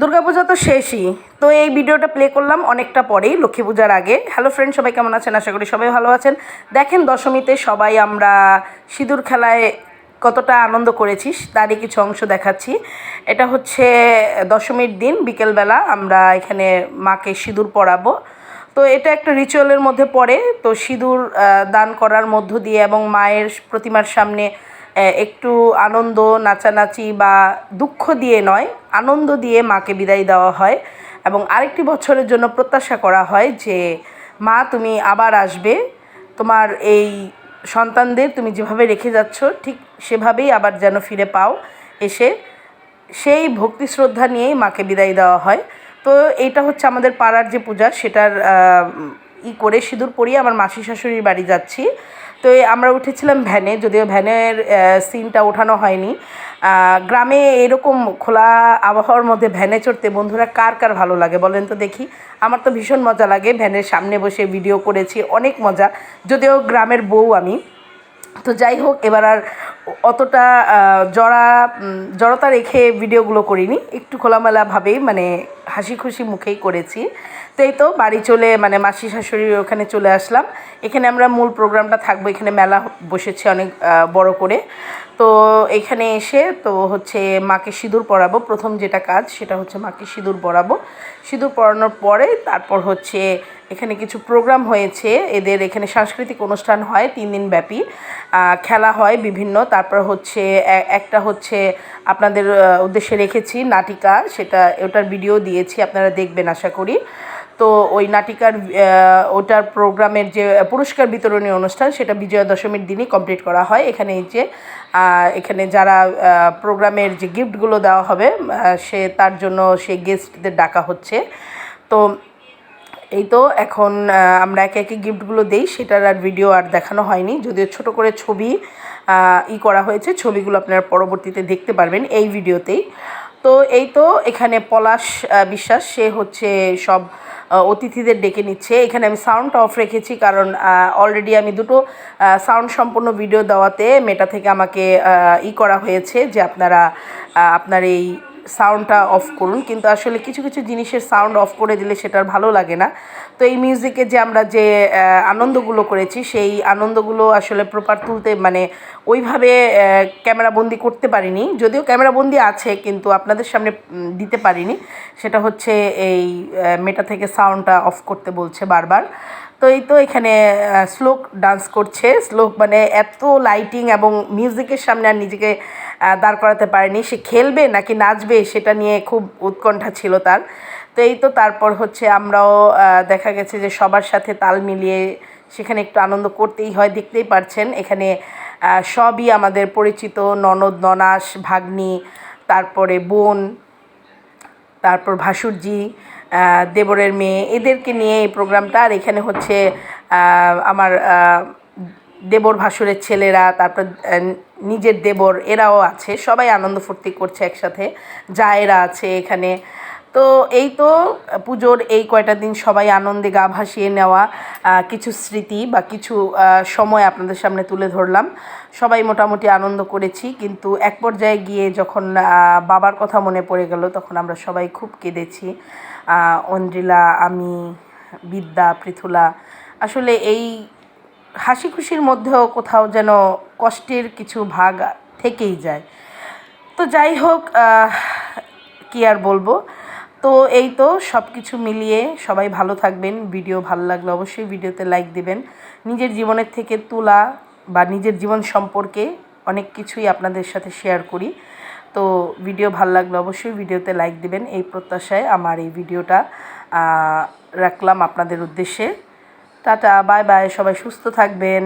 দুর্গাপূজা তো শেষই। তো এই ভিডিওটা প্লে করলাম অনেকটা পরেই, লক্ষ্মী পূজার আগে। হ্যালো ফ্রেন্ড সবাই কেমন আছেন? আশা করি সবাই ভালো আছেন। দেখেন দশমীতে সবাই আমরা সিঁদুর খেলায় কতটা আনন্দ করেছিস তারই কিছু অংশ দেখাচ্ছি। এটা হচ্ছে দশমীর দিন, বিকেলবেলা আমরা এখানে মাকে সিঁদুর পরাবো। তো এটা একটা রিচুয়ালের মধ্যে পড়ে। তো সিঁদুর দান করার মধ্য দিয়ে এবং মায়ের প্রতিমার সামনে একটু আনন্দ, নাচানাচি বা দুঃখ দিয়ে নয় আনন্দ দিয়ে মাকে বিদায় দেওয়া হয় এবং আরেকটি বছরের জন্য প্রত্যাশা করা হয় যে, মা, তুমি আবার আসবে। তোমার এই সন্তানদের তুমি যেভাবে রেখে যাচ্ছ, ঠিক সেভাবেই আবার যেন ফিরে পাও। এসে সেই ভক্তি শ্রদ্ধা নিয়েই মাকে বিদায় দেওয়া হয়। তো এইটা হচ্ছে আমাদের পাড়ার যে পূজা, সেটার ই করে সিঁদুর পরিয়ে আমার মাসি শাশুড়ির বাড়ি যাচ্ছি। তো আমরা উঠেছিলাম ভ্যানে, যদিও ভ্যানের সিনটা ওঠানো হয়নি। গ্রামে এরকম খোলা আবহাওয়ার মধ্যে ভ্যানে চড়তে বন্ধুরা কার কার ভালো লাগে বলেন তো দেখি? আমার তো ভীষণ মজা লাগে, ভ্যানের সামনে বসে ভিডিও করেছি, অনেক মজা। যদিও গ্রামের বউ আমি। তো যাই হোক, এবার আর অতটা জড়া জড়তা রেখে ভিডিওগুলো করিনি, একটু খোলামেলাভাবেই মানে হাসি খুশি মুখেই করেছি। তাই তো বাড়ি চলে মানে মাসি শাশুড়ির ওখানে চলে আসলাম। এখানে আমরা মূল প্রোগ্রামটা থাকব, এখানে মেলা বসেছে অনেক বড় করে। তো এখানে এসে তো হচ্ছে মাকে সিঁদুর পরাবো। প্রথম যেটা কাজ সেটা হচ্ছে মাকে সিঁদুর পরাবো। সিঁদুর পরানোর পরে তারপর হচ্ছে এখানে কিছু প্রোগ্রাম হয়েছে। এদের এখানে সাংস্কৃতিক অনুষ্ঠান হয়, তিন দিন ব্যাপী। খেলা হয় বিভিন্ন। তারপর হচ্ছে একটা হচ্ছে আপনাদের উদ্দেশ্যে রেখেছি, নাটিকা। সেটা, ওটার ভিডিও দিয়েছি, আপনারা দেখবেন, আশা করি। তো ওই নাটিকার ওটার প্রোগ্রামের যে পুরস্কার বিতরণী অনুষ্ঠান, সেটা বিজয়া দশমীর দিনই কমপ্লিট করা হয়। এখানে যে এখানে যারা প্রোগ্রামের যে গিফটগুলো দেওয়া হবে সে, তার জন্য সে গেস্টদের ডাকা হচ্ছে। তো এই তো এখন আমরা একে একে গিফটগুলো দেই, সেটার আর ভিডিও আর দেখানো হয়নি। যদিও ছোট করে ছবি ই করা হয়েছে, ছবিগুলো আপনারা পরবর্তীতে দেখতে পারবেন এই ভিডিওতেই। তো এই তো এখানে পলাশ বিশ্বাস, সে হচ্ছে সব অতিথিদের ডেকে নিচ্ছে। এখানে আমি সাউন্ডটা অফ রেখেছি কারণ অলরেডি আমি দুটো সাউন্ড সম্পন্ন ভিডিও দেওয়াতে মেটা থেকে আমাকে ই করা হয়েছে যে আপনারা আপনার এই সাউন্ডটা অফ করুন, কিন্তু আসলে কিছু কিছু জিনিসের সাউন্ড অফ করে দিলে সেটার ভালো লাগে না। তো এই মিউজিকে যে আমরা যে আনন্দগুলো করেছি, সেই আনন্দগুলো আসলে প্রপার তুলতে মানে ওইভাবে ক্যামেরাবন্দি করতে পারিনি। যদিও ক্যামেরাবন্দি আছে, কিন্তু আপনাদের সামনে দিতে পারিনি। সেটা হচ্ছে এই মেটা থেকে সাউন্ডটা অফ করতে বলছে বারবার। তো এই তো এখানে শ্লোক ডান্স করছে। শ্লোক মানে এত লাইটিং এবং মিউজিকের সামনে আর নিজেকে দাঁড় করাতে পারেনি। সে খেলবে নাকি নাচবে সেটা নিয়ে খুব উৎকণ্ঠা ছিল তার। তো এই তো তারপর হচ্ছে আমরাও দেখা গেছে যে সবার সাথে তাল মিলিয়ে সেখানে একটু আনন্দ করতেই হয়, দেখতেই পারছেন। এখানে সবই আমাদের পরিচিত ননদ, ননাস, ভাগ্নি, তারপরে বোন, তারপর ভাসুরজি দেবরের মেয়ে। এদেরকে নিয়ে এই প্রোগ্রামটা। আর এখানে হচ্ছে আমার দেবর ভাসুরের ছেলেরা, তারপর নিজের দেবর, এরাও আছে, সবাই আনন্দ ফুর্তি করছে একসাথে, জায়েরা আছে এখানে। তো এই তো পুজোর এই কয়টা দিন সবাই আনন্দে গা ভাসিয়ে নেওয়া কিছু স্মৃতি বা কিছু সময় আপনাদের সামনে তুলে ধরলাম। সবাই মোটামুটি আনন্দ করেছি, কিন্তু এক পর্যায়ে গিয়ে যখন বাবার কথা মনে পড়ে গেল, তখন আমরা সবাই খুব কেঁদেছি। অন্দ্রিলা আমি, বিদ্যা, পৃথুলা, আসলে এই হাসি খুশির মধ্যেও কোথাও যেন কষ্টের কিছু ভাগ থেকেই যায়। তো যাই হোক কি আর বলব? তো এই তো সব কিছু মিলিয়ে সবাই ভালো থাকবেন। ভিডিও ভালো লাগলে অবশ্যই ভিডিওতে লাইক দিবেন। নিজের জীবনের থেকে তোলা বা নিজের জীবন সম্পর্কে অনেক কিছুই আপনাদের সাথে শেয়ার করি। তো ভিডিও ভালো লাগলে অবশ্যই ভিডিওতে লাইক দিবেন। এই প্রত্যাশায় আমার এই ভিডিওটা রাখলাম আপনাদের উদ্দেশ্যে। টাটা বাই বাই সবাই সুস্থ থাকবেন।